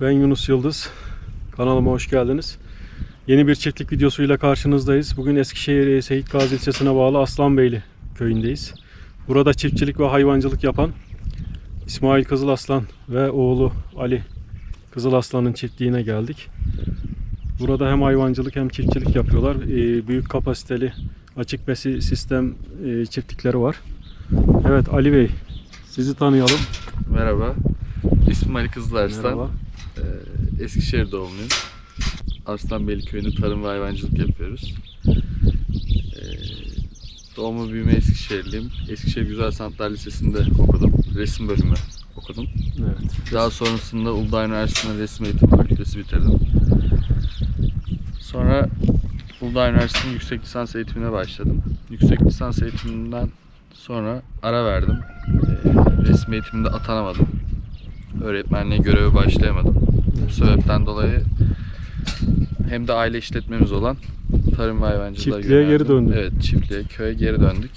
Ben Yunus Yıldız. Kanalıma hoş geldiniz. Yeni bir çiftlik videosuyla karşınızdayız. Bugün Eskişehir Seyit Gazi ilçesine bağlı Aslanbeyli köyündeyiz. Burada çiftçilik ve hayvancılık yapan İsmail Kızılaslan ve oğlu Ali Kızılaslan'ın çiftliğine geldik. Burada hem hayvancılık hem çiftçilik yapıyorlar. Ee, Büyük kapasiteli açık besi sistem e, çiftlikleri var. Evet Ali Bey sizi tanıyalım. Merhaba. İsmim Ali Kızılarslan. Merhaba. Ee, Eskişehir doğumluyum. Arslanbeyli köyünde tarım ve hayvancılık yapıyoruz. Ee, doğma büyüme Eskişehirliyim. Eskişehir Güzel Sanatlar Lisesi'nde okudum. Resim bölümü okudum. Evet. Daha sonrasında Uludağ Üniversitesi'nde resim eğitim fakültesi bitirdim. Sonra Uludağ Üniversitesi'nin yüksek lisans eğitimine başladım. Yüksek lisans eğitiminden sonra ara verdim. Ee, resim eğitiminde atanamadım. Öğretmenliğe göreve başlayamadım. Bu sebepten dolayı hem de aile işletmemiz olan tarım ve hayvancılığa Çiftliğe geri döndün. Evet çiftliğe, köye geri döndük.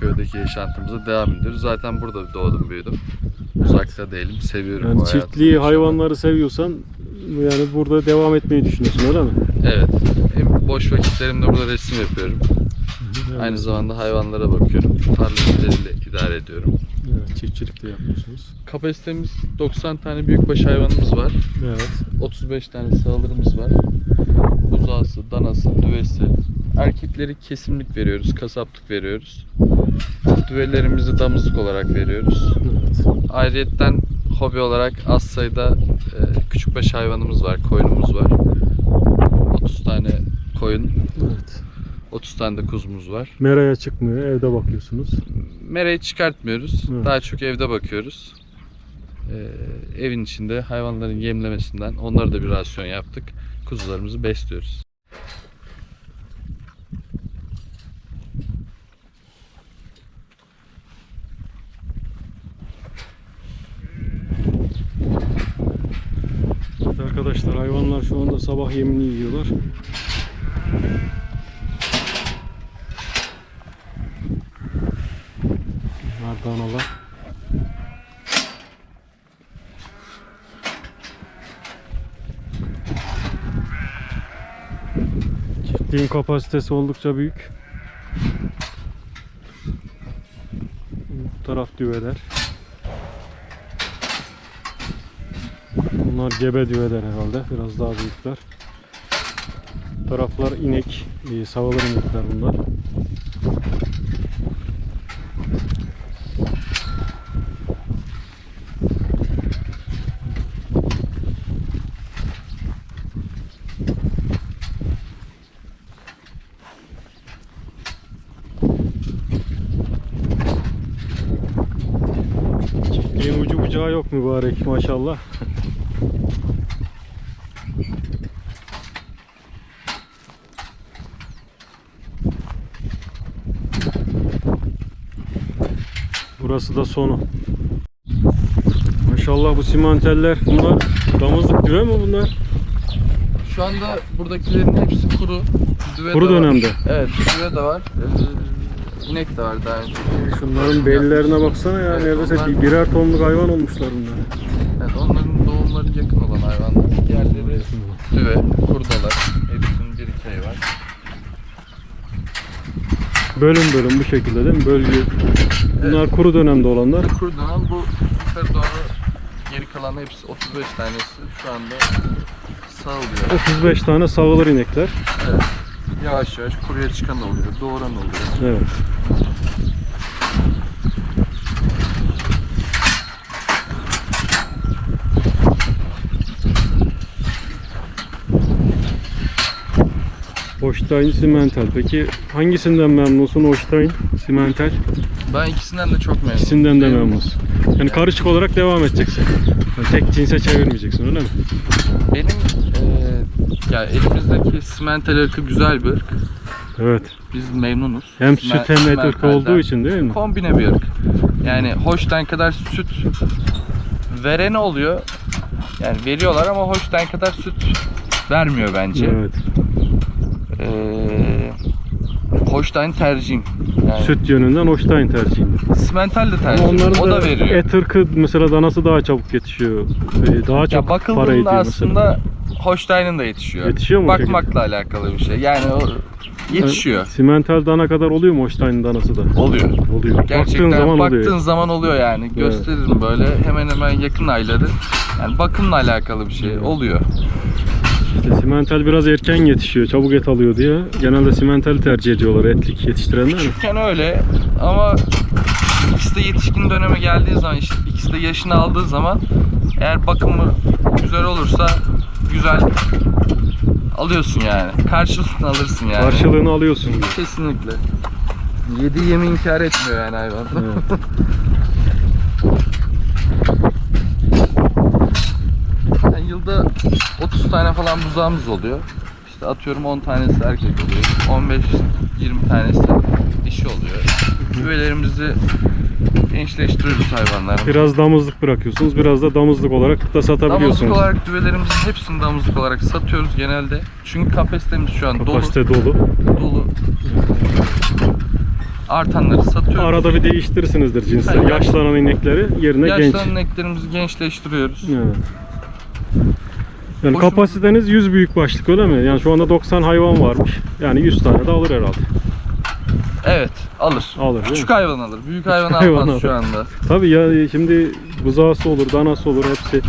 Köydeki yaşantımıza devam ediyoruz. Zaten burada doğdum büyüdüm. Uzakta değilim. Seviyorum Yani bu çiftliği, hayvanları seviyorsan yani burada devam etmeyi düşünüyorsun öyle mi? Evet. Hem boş vakitlerimde burada resim yapıyorum. Aynı zamanda hayvanlara bakıyorum. Tarla işleriyle idare ediyorum. Evet, çiftçilik de yapıyorsunuz. Kapasitemiz 90 tane büyükbaş hayvanımız var. Evet. 35 tane sağlarımız var. Buzağısı, danası, düvesi. Erkekleri kesimlik veriyoruz, kasaplık veriyoruz. Düvelerimizi damızlık olarak veriyoruz. evet. Ayrıyetten hobi olarak az sayıda e, küçükbaş hayvanımız var, koyunumuz var. 30 tane koyun, evet. 30 tane de kuzumuz var. Meraya çıkmıyor, evde bakıyorsunuz. Merayı çıkartmıyoruz. Evet. Daha çok evde bakıyoruz. Ee, evin içinde hayvanların yemlemesinden onlara da bir rasyon yaptık. Kuzularımızı besliyoruz. Evet arkadaşlar hayvanlar şu anda sabah yemini yiyorlar. Bunlar danalar. Çiftliğin kapasitesi oldukça büyük. Bu taraf düveler. Bunlar gebe düveler herhalde. Biraz daha büyükler. Bu taraflar inek, e, sağılır inekler bunlar. Çiftliğin ucu bucağı yok mübarek maşallah. Burası da sonu. Maşallah bu simanteller bunlar damızlık düve mi bunlar? Şu anda buradakilerin hepsi kuru. Düve Kuru de var. dönemde. Evet, düve de var. Ee, inek de var daha önce. Şunların bellerine baksana ya Evet, neredeyse onlar- bir- birer tonluk hayvan olmuşlar bunlar. Evet, onların doğumları yakın olan hayvanlar. Diğerleri düve, kurdalar. Hepsinin bir iki var. Bölüm bölüm bu şekilde değil mi? Bölge. Bunlar kuru dönemde olanlar. Kuru dönem bu yukarı doğru geri kalan hepsi 35 tanesi şu anda sağlıyor. 35 tane sağılır inekler. Evet. Yavaş yavaş kuruya çıkan oluyor, doğuran oluyor. Evet. Holstein Simental. Peki hangisinden memnunsun Holstein Simental? Ben ikisinden de çok memnunum. İkisinden de memnunsun. Yani karışık olarak devam edeceksin. Yani tek cinse çevirmeyeceksin öyle mi? Benim eee ya elimizdeki simental ırkı güzel bir ırk. Evet. Biz memnunuz. Hem süt hem et ırkı olduğu için değil mi? Kombine bir ırk. Yani Holstein kadar süt vereni oluyor. Yani veriyorlar ama Holstein kadar süt vermiyor bence. Evet. Eee Holstein tercihim. Yani Süt yönünden Holstein tercihinde. simental de Ama tercih. onların O da, da veriyor. et ırkı mesela danası daha çabuk yetişiyor. Ee, daha çok ya para ediyor aslında Holstein'in de yetişiyor. Yetişiyor mu Bakmakla alakalı bir şey. Yani o yetişiyor. Simental dana kadar oluyor mu Holstein danası da? Oluyor. Oluyor. Gerçekten Baktığın zaman baktığın oluyor. zaman oluyor yani. Gösteririm böyle hemen hemen yakın ayları. Yani bakımla alakalı bir şey Evet. oluyor. İşte simental biraz erken yetişiyor. Çabuk et alıyor diye. Genelde simental tercih ediyorlar etlik yetiştirenler. Küçükken öyle ama ikisi de yetişkin döneme geldiği zaman ikisi de yaşını aldığı zaman eğer bakımı güzel olursa güzel alıyorsun yani. Karşılığını alırsın yani. Karşılığını alıyorsun. diyor. Kesinlikle. Yediği yemi inkar etmiyor yani hayvan. Evet. Yani yılda 30 tane falan buzağımız oluyor. İşte atıyorum 10 tanesi erkek oluyor. 15-20 tanesi dişi oluyor. Üyelerimizi gençleştiriyoruz hayvanları. Biraz damızlık bırakıyorsunuz. Biraz da damızlık olarak da Damızlık satabiliyorsunuz. olarak düvelerimizin hepsini damızlık olarak satıyoruz genelde. Çünkü kapasitemiz şu an dolu. Kapasite dolu. dolu. Artanları satıyoruz. Arada bir değiştirirsinizdir cinsleri. Hayır. Yaşlanan inekleri yerine genç. Yaşlanan ineklerimizi gençleştiriyoruz. Evet. Yani kapasiteniz 100 büyük başlık öyle mi? Yani şu anda 90 hayvan varmış. Yani 100 tane de alır herhalde. Evet alır. Alır Küçük hayvan alır. Büyük hayvan hayvan almaz alır. şu anda. Tabii ya şimdi buzağısı olur, danası olur hepsi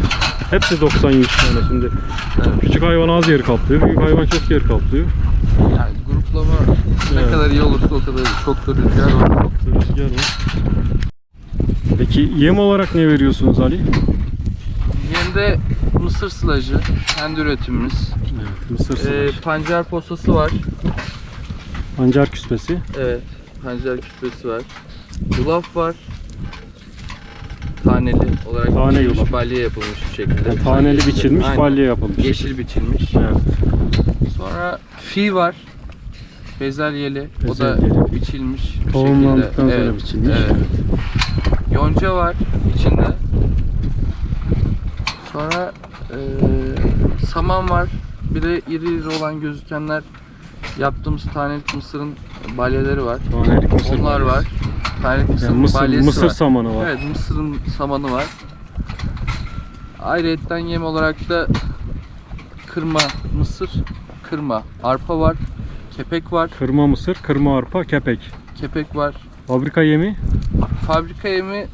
hepsi 90 100 tane şimdi. Evet. Küçük hayvan az yer kaplıyor, büyük hayvan çok yer kaplıyor. Yani gruplama ne Evet. kadar iyi olursa o kadar iyi. Çok da rüzgar var. Rüzgar var. Peki yem olarak ne veriyorsunuz Ali? Yemde mısır sılacı. Kendi üretimimiz. Evet, mısır Ee, sıvı. pancar posası var. Pancar küspesi. Evet. Pancar küspesi var. Yulaf var. Taneli olarak Tane biçilmiş, yulaf. balya yapılmış bir şekilde. Yani taneli Yeşil- biçilmiş, Aynen. balya yapılmış. Yeşil biçilmiş. Evet. Sonra fi var. Bezelyeli. O da Bezelyeli. biçilmiş. bir Tohumlandıktan şekilde. sonra biçilmiş. Evet. Yonca var içinde. Sonra eee, saman var. Bir de iri iri olan gözükenler yaptığımız tanelik mısırın balyeleri var. Tanelik mısır Onlar balyası. var. Tanelik mısırın Yani mısır, balyesi mısır var. samanı var. Evet mısırın samanı var. Ayrıyetten yem olarak da kırma mısır, kırma arpa var, kepek var, Kırma mısır, kırma arpa, kepek. kepek var. Fabrika yemi Fabrika yemi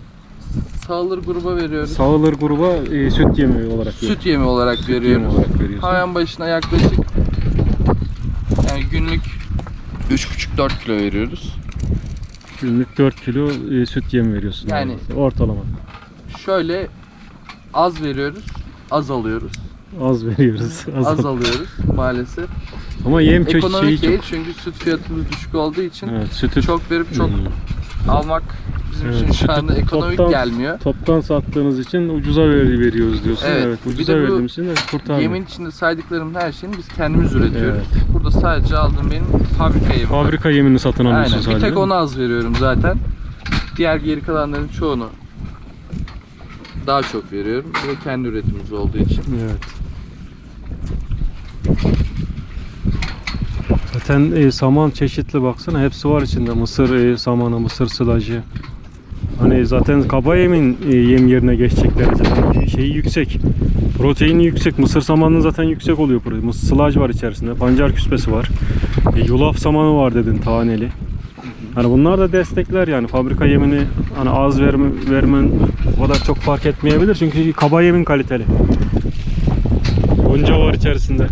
sağılır gruba veriyoruz. sağılır gruba e, süt yemi olarak Süt yemi olarak Süt yemi veriyoruz. olarak. Hayvan başına yaklaşık günlük 3,5-4 kilo veriyoruz. Günlük 4 kilo e, süt yemi veriyorsun. Yani- ortalama. Şöyle az veriyoruz, az alıyoruz. Az veriyoruz. Az, Az alıyoruz maalesef. Ama yem Ekonomik şeyi değil çok. çünkü süt fiyatımız düşük olduğu için Evet, sütü çok verip çok Hmm. Almak bizim Evet, için şu anda ekonomik toptan- gelmiyor. Toptan sattığınız için ucuza ver, veriyoruz diyorsun. Evet, Evet, bir ucuza verdiğimiz için de. Yemin içinde saydıklarımın her şeyini biz kendimiz üretiyoruz. Evet. Burada sadece aldığım benim fabrika yemi. Fabrika yemini satın alıyorsun Aynen. Bir sadece. tek onu az veriyorum zaten. Diğer geri kalanların çoğunu daha çok veriyorum. Bir de kendi üretimimiz olduğu için. Evet. Zaten e, saman çeşitli baksana hepsi var içinde. Mısır e, samanı, mısır sılacı. Hani zaten kaba yemin e, yem yerine geçecek derecede. Şeyi yüksek. Proteini yüksek. Mısır samanı zaten yüksek oluyor. protein. Mısır sılaj var içerisinde. Pancar küspesi var. E, yulaf samanı var dedin taneli. Hani bunlar da destekler yani fabrika yemini hani az verme, vermen o kadar çok fark etmeyebilir çünkü kaba yemin kaliteli. Gonca var içerisinde.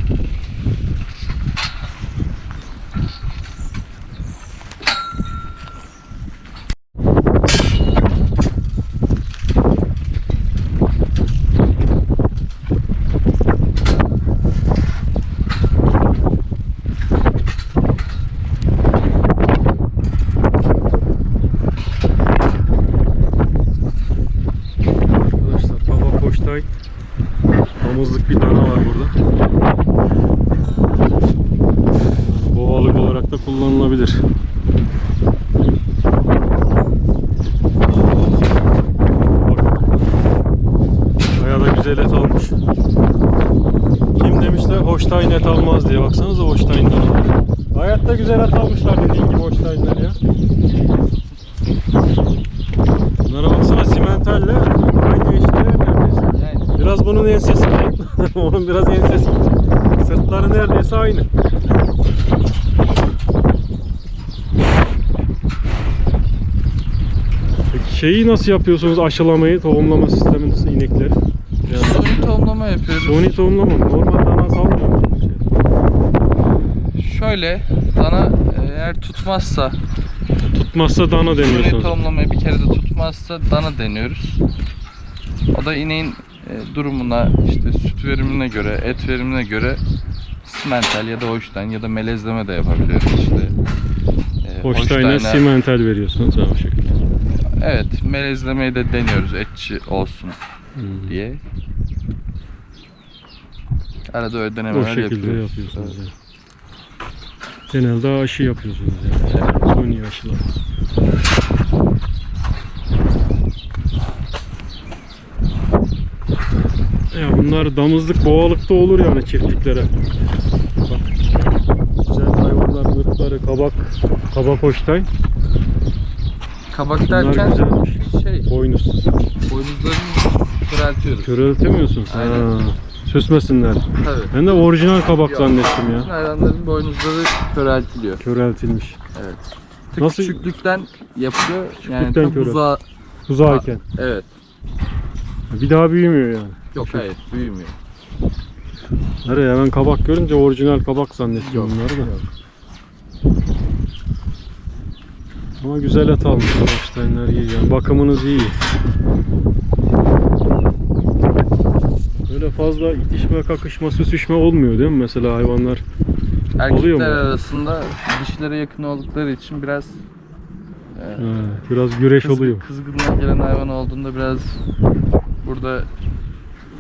Arkadaşlar baba koçtay damızlık bir dana var burada. Boğalık olarak da kullanılabilir. Bak. Bayağı da et almış. Kim demişler Holstein et almaz diye. Baksanıza Holstein dana. Hayatta güzel at almışlar dediğin gibi hoştaydılar ya. Bunlara baksana simentalle aynı işte Biraz bunun ensesi Onun biraz ensesi Sırtları neredeyse aynı. Şeyi nasıl yapıyorsunuz aşılamayı, tohumlama sistemini inekleri? Suni tohumlama yapıyoruz. suni tohumlama mı? Normal dana salmıyor musunuz? Şöyle dana eğer tutmazsa Tutmazsa dana suni deniyorsunuz. tohumlamayı bir kere de tutmazsa dana deniyoruz. O da ineğin e, durumuna, işte süt verimine göre, et verimine göre simental ya da hoştan ya da melezleme de yapabiliyoruz işte. E, Holstein'e- simental veriyorsunuz o şekilde. Evet, melezlemeyi de deniyoruz etçi olsun Hmm. diye. Arada öyle O denemeler şekilde yapıyoruz. yapıyorsunuz Evet. yani. Genelde aşı yapıyorsunuz yani. Suni aşılar. Ya bunlar damızlık, boğalıkta olur yani çiftliklere. Bak. Güzel hayvanlar, ırkları, kabak, kabak hoştay. Kabak Bunlar derken güzelmiş. şey, Boynuzsuz. boynuzlarını köreltiyoruz. Köreltemiyorsunuz. Ha. Aynen. Süsmesinler. Tabii. Ben de orijinal kabak Yok. zannettim Bütün ya. hayvanların boynuzları köreltiliyor. Köreltilmiş. Evet. Tık Nasıl- küçüklükten yapıyor. yani Küçüklükten tam körel- buzağı. Tuzağıyken. Evet. Bir daha büyümüyor yani. Yok hayır büyümüyor. Nereye hemen kabak görünce orijinal kabak zannettim bunları da. Ama güzel et almışlar Holsteinler iyi yani bakımınız iyi. Böyle fazla itişme, kakışma, süsüşme olmuyor değil mi mesela hayvanlar? Erkekler mu? arasında dişlere yakın oldukları için biraz e, He, biraz güreş kızgın- oluyor. Kızgınlığa gelen hayvan olduğunda biraz burada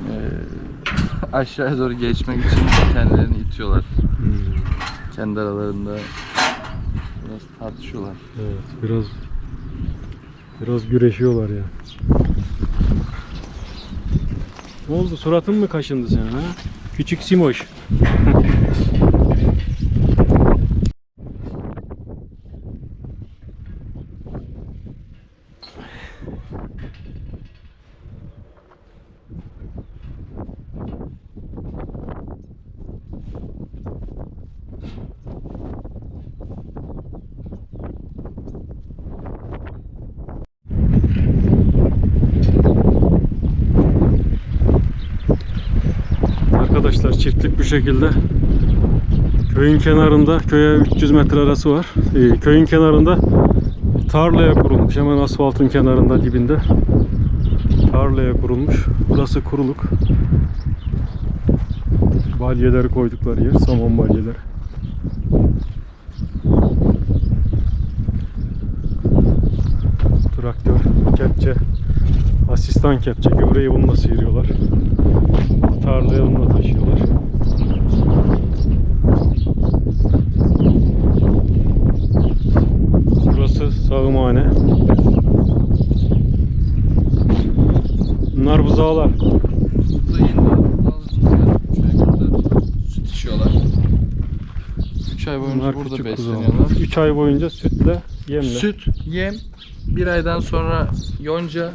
e, aşağıya doğru geçmek için kendilerini itiyorlar. Hmm, Kendi aralarında biraz tartışıyorlar. evet biraz biraz güreşiyorlar ya. Ne oldu suratın mı kaşındı senin ha? Küçük Simoş. Arkadaşlar çiftlik bu şekilde. Köyün kenarında, köye 300 metre arası var. Ee, köyün kenarında tarlaya kurulmuş. Hemen asfaltın kenarında dibinde. Tarlaya kurulmuş. Burası kuruluk. Balyeleri koydukları yer. Saman balyeleri. Traktör, kepçe, asistan kepçe. Gübreyi bununla sıyırıyorlar. Tarlaya onunla taşıyorlar. Burası sağımhane. Bunlar buzağlar. Burada yeni alışmışlar. 3 ay kadar süt içiyorlar. 3 ay boyunca Bunlar burada küçük besleniyorlar. buzağlar. 3 ay boyunca sütle, yemle. Süt, yem, bir aydan sonra yonca,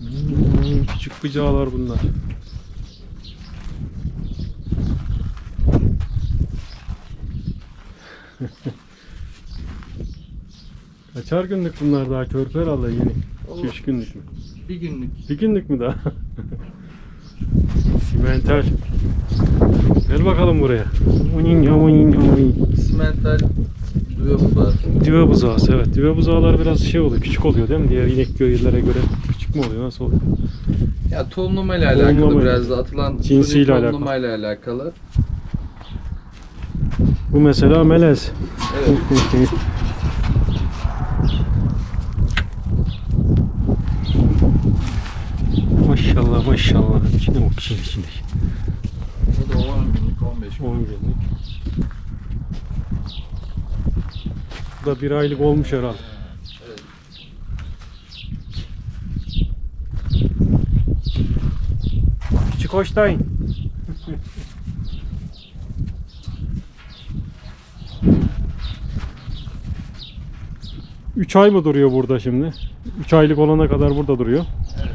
Hmm, küçük bıcağlar bunlar. Kaçar günlük bunlar daha körpe herhalde yeni. Olur. 2-3 günlük mü? bir günlük. Bir günlük mü daha? Simental. Gel bakalım buraya. Simental düve buzağı. Düve buzağısı evet. Düve buzağlar biraz şey oluyor, küçük oluyor değil mi? Diğer inek göğüllere göre küçük mü oluyor? Nasıl oluyor? Ya tohumlamayla alakalı Tohumlama. biraz da atılan Cinsiyle alakalı. tohumlamayla alakalı. Bu mesela melez. Evet. maşallah maşallah. İçine bak şimdi şimdi. Bu da 10 günlük 15 günlük. 10 günlük. Bu da bir aylık olmuş herhalde. Evet. Küçük Holstein. Üç ay mı duruyor burada şimdi? 3 aylık olana kadar burada duruyor. Evet.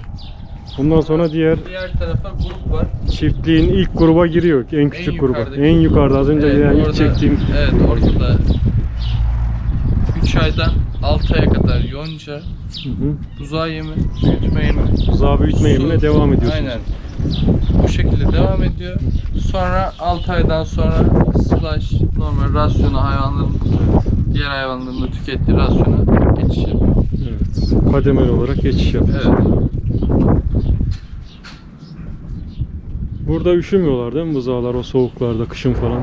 Bundan sonra diğer Diğer tarafa grup var. çiftliğin ilk gruba giriyor. En küçük gruba. yukarıdaki En yukarıda az önce yani ilk orada- çektiğim Evet orada da 3 aydan 6 aya kadar yonca, Hı hı. buzağı yemi, büyütme yemi. buzağı büyütme su- devam ediyorsunuz. Aynen. Bu şekilde devam ediyor. Sonra 6 aydan sonra slash normal rasyonu hayvanların diğer hayvanların da tükettiği rasyona geçiş yapıyor. Evet. Kademeli olarak geçiş yapıyor. Evet. Burada üşümüyorlar değil mi buzağlar o soğuklarda kışın falan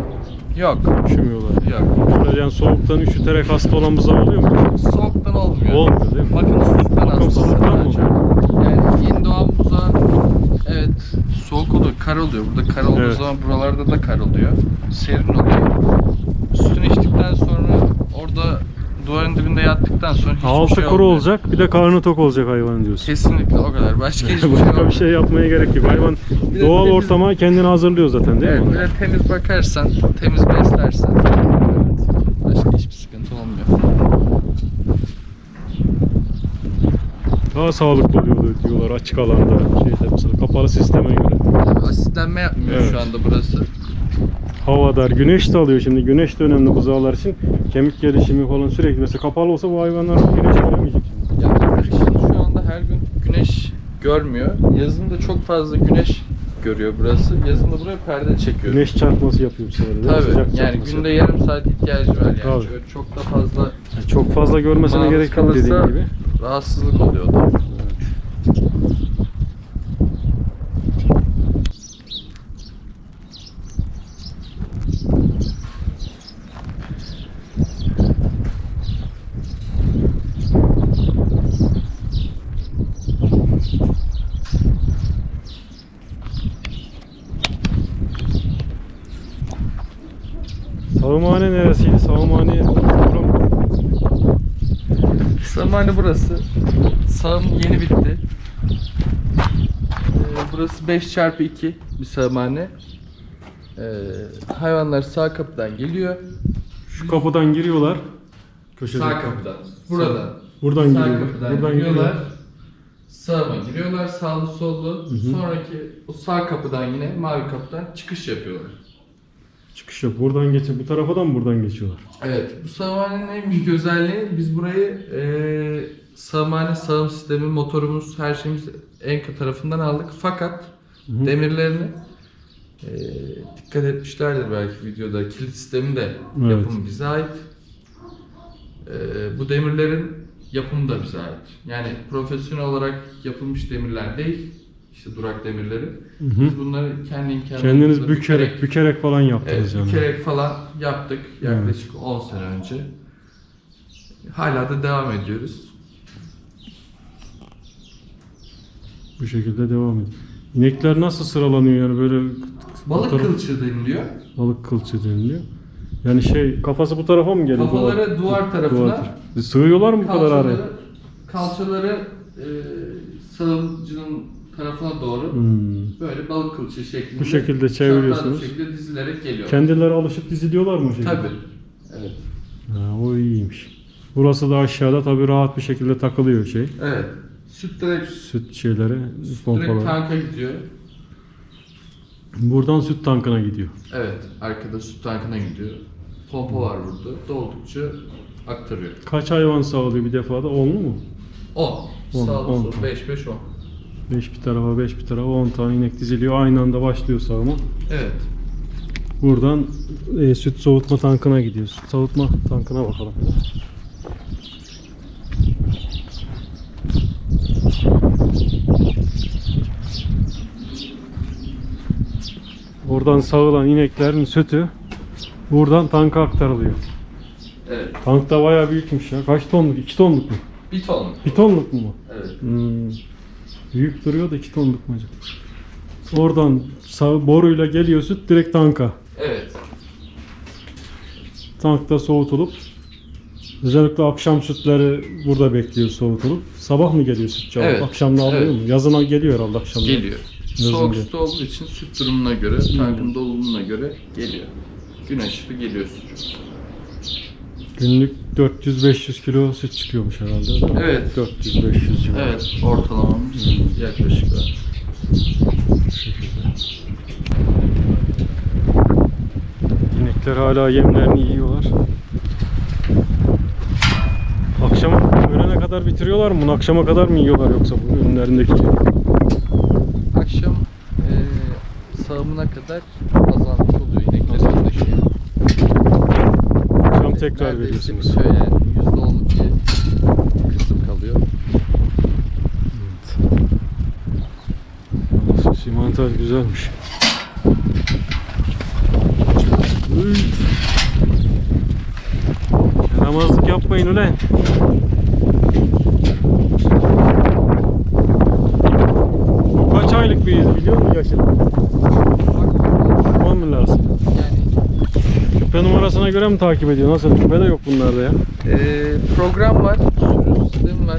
Yok. üşümüyorlar. Yok. Yani soğuktan üşüterek hasta olan buzağı oluyor mu? Soğuktan olmuyor. Olmuyor değil mi? Bakımsızlıktan hasta Bakımsızlıktan mı oluyor. Yani yeni doğan buzağı evet soğuk oluyor, kar oluyor. Burada kar olduğu Evet. zaman buralarda da kar oluyor. Serin oluyor. Sütünü içtikten sonra orada duvarın dibinde yattıktan sonra hiçbir Altı şey kuru olmuyor. olacak bir de karnı tok olacak hayvan diyorsun. Kesinlikle o kadar. Başka hiçbir şey Başka bir olmuyor. şey yapmaya gerek yok. Hayvan Bir de doğal temiz- ortama kendini hazırlıyor zaten değil Evet, mi? bir de temiz bakarsan, temiz beslersen evet, başka hiçbir sıkıntı olmuyor. Daha sağlıklı oluyor diyorlar açık alanda. Şeyde mesela kapalı sisteme göre. Asitlenme yapmıyor Evet. şu anda burası. Havadar, güneş de alıyor şimdi. Güneş de önemli buzağlar için. Kemik gelişimi falan sürekli. Mesela kapalı olsa bu hayvanlar güneş göremeyecek. Yani kışın şu anda her gün güneş görmüyor. Yazın da çok fazla güneş görüyor burası. Yazın da buraya perde çekiyor. Güneş çarpması yapıyor bu sefer. Sıcak Tabii yani günde yapıyor. yarım saat ihtiyacı var yani. Tabii. Şöyle çok da fazla Yani Çok fazla görmesine gerek yok kalırsa gibi. rahatsızlık oluyor da. Sağımhane Samani burası. Sağım yeni bitti. Ee, burası 5 çarpı 2 bir sağımhane. Ee, hayvanlar sağ kapıdan geliyor. Şu kapıdan giriyorlar. Köşede. Sağ kapıdan. Buradan. Buradan sağ giriyorlar. kapıdan Buradan giriyorlar. Sağıma giriyorlar sağlı sollu. Sonraki o sağ kapıdan yine mavi kapıdan çıkış yapıyorlar. Çıkış yok. Buradan geçiyor. Bu tarafa da mı buradan geçiyorlar? Evet, bu sağımhanenin en büyük özelliği biz burayı e, sağımhane sağım sistemi, motorumuz, her şeyimiz Enka tarafından aldık. Fakat hı. demirlerini e, dikkat etmişlerdir belki videoda. Kilit sistemi de Evet. yapımı bize ait. E, bu demirlerin yapımı da bize ait. Yani profesyonel olarak yapılmış demirler değil. İşte durak demirleri. Hı hı. Biz bunları kendi imkanlarımızla Kendiniz bükerek, bükerek falan yaptınız Evet, yani. bükerek falan yaptık yaklaşık 10 sene önce. Hala da devam ediyoruz. Bu şekilde devam ediyor. İnekler nasıl sıralanıyor yani böyle Balık taraf- kılçığı deniliyor. balık kılçı deniliyor. Yani şey kafası bu tarafa mı geliyor? Kafaları duvar tarafına, Duvar. Sığıyorlar mı bu kadar araya? Kalçaları, kalçaları e, sağımcının tarafına doğru Hmm. böyle balık kılçığı şeklinde Bu şekilde çapraz çeviriyorsunuz. bir şekilde dizilerek geliyor. Kendileri alışıp diziliyorlar mı o şekilde? Tabii. Evet. Ha, o iyiymiş. Burası da aşağıda tabii rahat bir şekilde takılıyor şey. Evet. Süt direkt, Süt şeyleri, direkt pompalar. tanka gidiyor. Buradan süt tankına gidiyor. Evet. Arkada süt tankına gidiyor. Pompa var burada. Doldukça aktarıyor. Kaç hayvan sağlıyor bir defada? Onlu mu? 10. On, Sağ on. sol 5 5 10. 5 bir tarafa 5 bir tarafa 10 tane inek diziliyor. Aynı anda başlıyor sağıma. Evet. Buradan e, süt soğutma tankına gidiyor. Süt soğutma tankına bakalım. Oradan sağılan ineklerin sütü buradan tanka aktarılıyor. Evet. Tank da bayağı büyükmüş ya. Kaç tonluk? 2 tonluk mu? Bir ton. 1 tonluk mu bu? Evet. Hmm. Büyük duruyor da 2 tonluk mu acaba? Oradan sağ, boruyla geliyor süt direkt tanka. Evet. Tankta soğutulup özellikle akşam sütleri burada bekliyor soğutulup. Sabah mı geliyor süt cevap? Evet, Akşamda alıyor evet. mu? Yazına geliyor herhalde akşamda. Geliyor. Soğuk Yazın süt olduğu için süt durumuna göre, tankın doluluğuna göre geliyor. Gün aşırı geliyor sucuk. Günlük 400-500 kilo süt çıkıyormuş herhalde. Evet. 400-500 civarı. Evet, ortalamamız yaklaşık var. Bu şekilde. İnekler hala yemlerini yiyorlar. Akşama öğlene kadar bitiriyorlar mı? Bunu akşama kadar mı yiyorlar yoksa bu ürünlerindeki? Akşam eee sağımına kadar azalmış oluyor ineklerin yanındaki. Akşam tekrar Neredeyse veriyorsunuz. onluk bir kısım kalıyor. Evet. Güzelmiş. Üy. Yaramazlık yapmayın ulan. Bu kaç aylık bir iz biliyor musun yaşını? Bakmam mı lazım? Yani Küpe göre mi takip ediyor? Nasıl? Küpe de yok bunlarda ya. eee, program var, sürü sistemi var,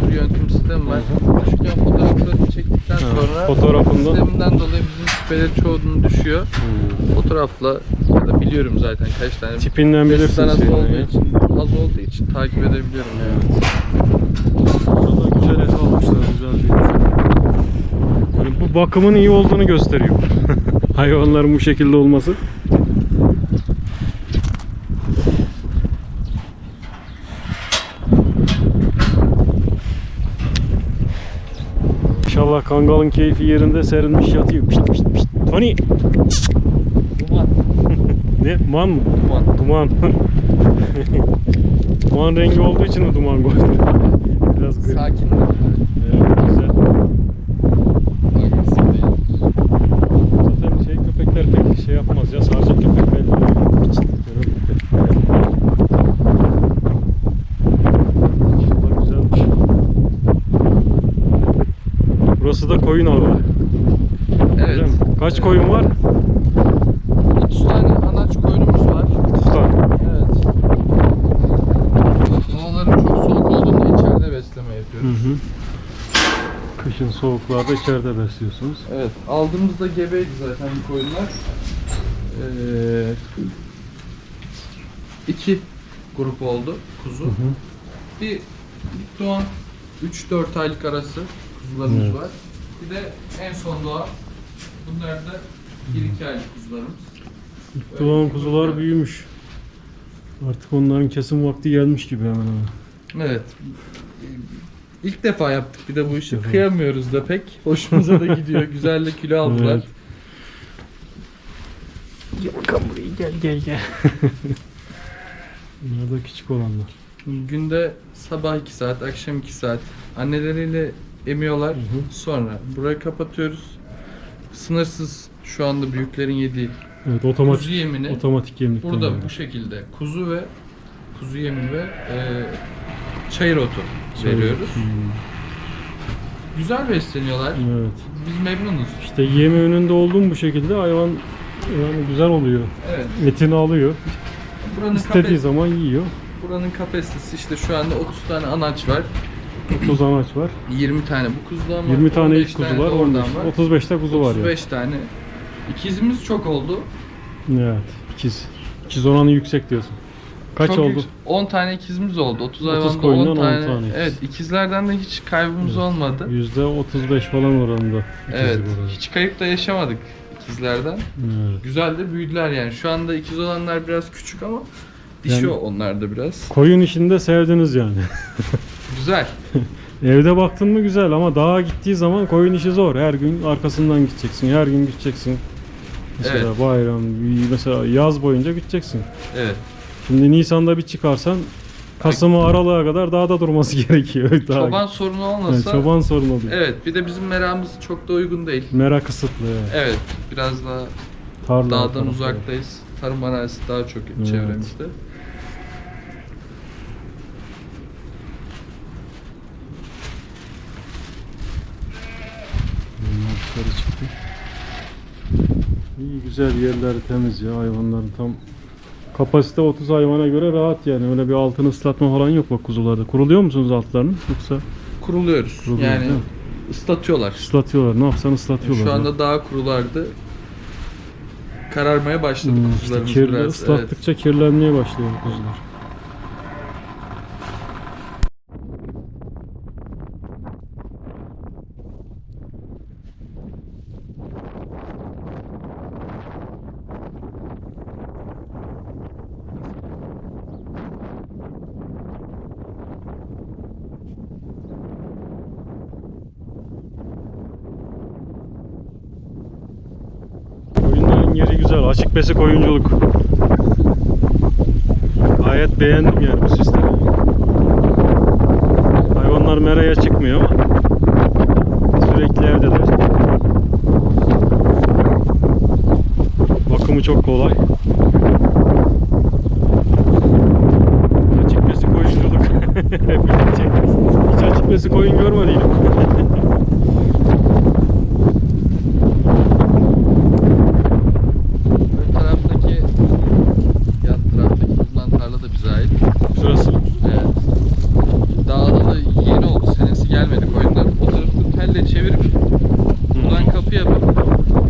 sürü yönetim sistemi var. Küçükken fotoğraflarını çektikten sonra fotoğrafında- sisteminden dolayı bizim şüpheleri çoğunun düşüyor. Fotoğrafla ya da biliyorum zaten kaç tane Tipinden bilirsin şeyini olduğu için, az olduğu için takip edebiliyorum yani. Burada güzel et almışlar, güzel bir Yani bu bakımın iyi olduğunu gösteriyor. Hayvanların bu şekilde olması. Kangalın keyfi yerinde serinmiş yatıyor. Pişt pişt pişt. Tony! Duman. Ne? Man mı? Duman. Duman. duman rengi olduğu için mi duman koydu? Biraz gri. Sakin. Evet, güzel. Agresif değil. Zaten şey köpekler pek şey yapmaz ya. Sadece köpek belli oluyor. İnşallah güzelmiş. Burası da koyun ağı. Evet. Mi? Kaç koyun var? 30 tane anaç koyunumuz var. 30 tane. Evet. Havaların çok soğuk olduğunda içeride besleme Hı yapıyoruz. hı. Kışın soğuklarda içeride besliyorsunuz. Evet. Aldığımızda gebeydi zaten bu koyunlar. Ee, iki grup oldu kuzu. Hı hı. Bir doğan 3-4 aylık arası kuzularımız Evet. var. Bir de en son doğan bunlar da 1-2 aylık kuzularımız. Doğan kuzular büyümüş. Artık onların kesim vakti gelmiş gibi hemen hemen. Evet. İlk defa yaptık bir de bu işi. defa. Kıyamıyoruz da pek. Hoşumuza da gidiyor. Güzel de kilo aldılar. Evet. Gel bakalım buraya gel gel gel. Bunlar da küçük olanlar. Günde sabah 2 saat, akşam 2 saat anneleriyle emiyorlar. Hı hı. Sonra burayı kapatıyoruz. Sınırsız şu anda büyüklerin yediği Evet otomatik kuzu yemini otomatik yemlikten. burada veriyor. bu şekilde kuzu ve kuzu yemi ve e, çayır otu Şey, veriyoruz. hmm, Güzel besleniyorlar. Evet. Biz memnunuz. İşte yemi önünde olduğum bu şekilde hayvan yani güzel oluyor. Evet. Etini alıyor. Buranın İstediği kape- zaman yiyor. Buranın kapasitesi işte şu anda 30 tane anaç var. 30 anaç var. 20 tane bu kuzudan var. 20 tane 15 ilk kuzu tane var. de oradan 15. 35'te kuzu var ya. 35 tane. İkizimiz çok oldu. Evet. İkiz. İkiz oranı yüksek diyorsun. Kaç Çok oldu? yüksek- 10 tane ikizimiz oldu. 30 30 hayvanda koyundan 10 10 tane. tane ikiz. Evet, ikizlerden de hiç kaybımız olmadı. Yüzde 35 falan oranında. Evet, oranı. hiç kayıp da yaşamadık ikizlerden. Evet. Güzel de büyüdüler yani. Şu anda ikiz olanlar biraz küçük ama dişi Yani- onlar da biraz. Koyun işinde sevdiniz yani. Güzel. Evde baktın mı güzel ama dağa gittiği zaman koyun işi zor. Her gün arkasından gideceksin, her gün gideceksin. Mesela Evet. bayram, mesela yaz boyunca gideceksin. Evet. Şimdi Nisan'da bir çıkarsan Kasım'a Aralık'a kadar dağda durması gerekiyor. Dağa- Çoban sorunu Yani olmasa çoban sorun oluyor. Evet, bir de bizim meramız çok da uygun değil. Mera kısıtlı. Evet. Evet, biraz daha Tarla dağdan tarafı. uzaktayız. Tarım arazisi daha çok çevremizde. Bunlar dışarı çıktı. İyi güzel yerleri temiz ya hayvanların tam kapasite 30 hayvana göre rahat yani öyle bir altını ıslatma falan yok bak kuzularda. Kuruluyor musunuz altlarını yoksa Kuruluyoruz. kuruluyor yani ıslatıyorlar. Islatıyorlar. Ne yapsan ıslatıyorlar. Şu ya. anda daha kurulardı. Kararmaya başladı Hmm, işte kuzularımız kirli, biraz. Evet. ıslattıkça kirlenmeye başlıyor kuzular. Besik oyunculuk. Gayet beğendim yani bu sistemi. Hayvanlar meraya çıkmıyor ama sürekli evdeler. Bakımı çok kolay. Açık besik oyunculuk. hiç açık besik oyun görmediydim. Ön taraftaki yan taraftaki bulunan tarla da bize ait. Şurası. Evet. Dağlalı yeni oldu. Senesi gelmedi koyunların. O tarafı telle çevirip buradan kapı yapıp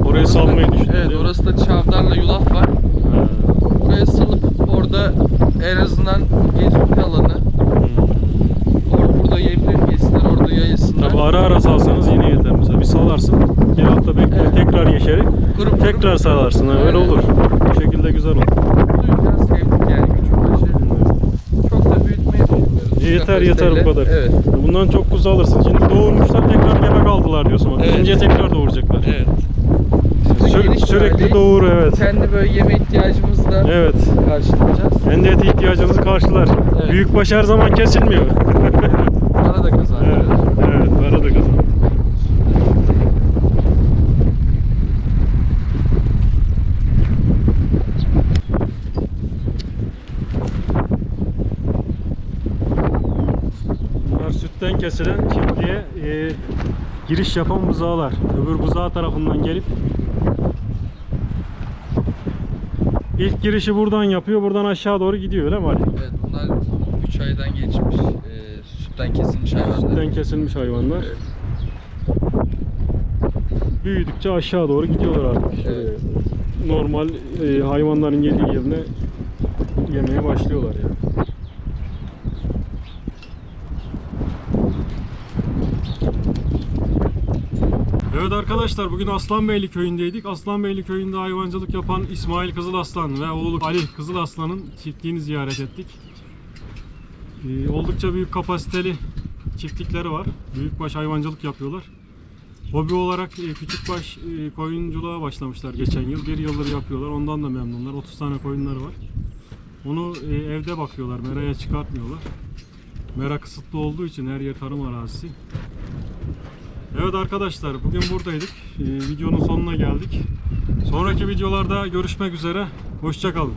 Orayı orası da- salmayı düşündüm. Evet değil mi? orası da çavdarla yulaf var. Ha. Buraya salıp orada en azından gezme alanı. Or burada yemleri yesinler, orada yayılsınlar. Tabi ara ara salsanız yine yeter mesela. Bir salarsın, bir hafta bekle, Evet. tekrar yeşeri, Kurup kurup tekrar salarsın. Ha, Öyle olur. Bu şekilde güzel olur. Bu yüzden sevdik yani küçük başı. Çok da büyütmeyi düşünmüyoruz. Yeter yeter bu kadar. Evet. Bundan çok kuzu alırsın. Şimdi doğurmuşlar tekrar gebe kaldılar diyorsun. Bak. Evet. İkinciye tekrar doğuracaklar. Evet. Sü- sürekli doğur evet. Kendi böyle yeme ihtiyacımızla Evet. karşılayacağız. Kendi eti ihtiyacımızı karşılar. Evet. Büyükbaş her zaman kesilmiyor. Para da evet. kazanıyoruz. Evet. Para da kazan. Bunlar sütten kesilen çiftliğe e, giriş yapan buzağlar. Öbür buzağı tarafından gelip ilk girişi buradan yapıyor. Buradan aşağı doğru gidiyor öyle mi Ali? Evet bunlar 3 aydan geçmiş, e, sütten kesilmiş hayvanlar. Sütten kesilmiş hayvanlar. Evet. Büyüdükçe aşağı doğru gidiyorlar artık. Evet. Normal e, hayvanların yediği yerine yemeye başlıyorlar yani. Evet arkadaşlar bugün Aslanbeyli köyündeydik. Aslanbeyli köyünde hayvancılık yapan İsmail Kızılaslan ve oğlu Ali Kızılaslan'ın çiftliğini ziyaret ettik. Ee, oldukça büyük kapasiteli çiftlikleri var. Büyükbaş hayvancılık yapıyorlar. Hobi olarak e, küçükbaş e, koyunculuğa başlamışlar geçen yıl. Bir yıldır yapıyorlar. Ondan da memnunlar. 30 tane koyunları var. Onu e, evde bakıyorlar. Meraya çıkartmıyorlar. Mera kısıtlı olduğu için her yer tarım arazisi. Evet arkadaşlar bugün buradaydık. E, videonun sonuna geldik. Sonraki videolarda görüşmek üzere. Hoşçakalın.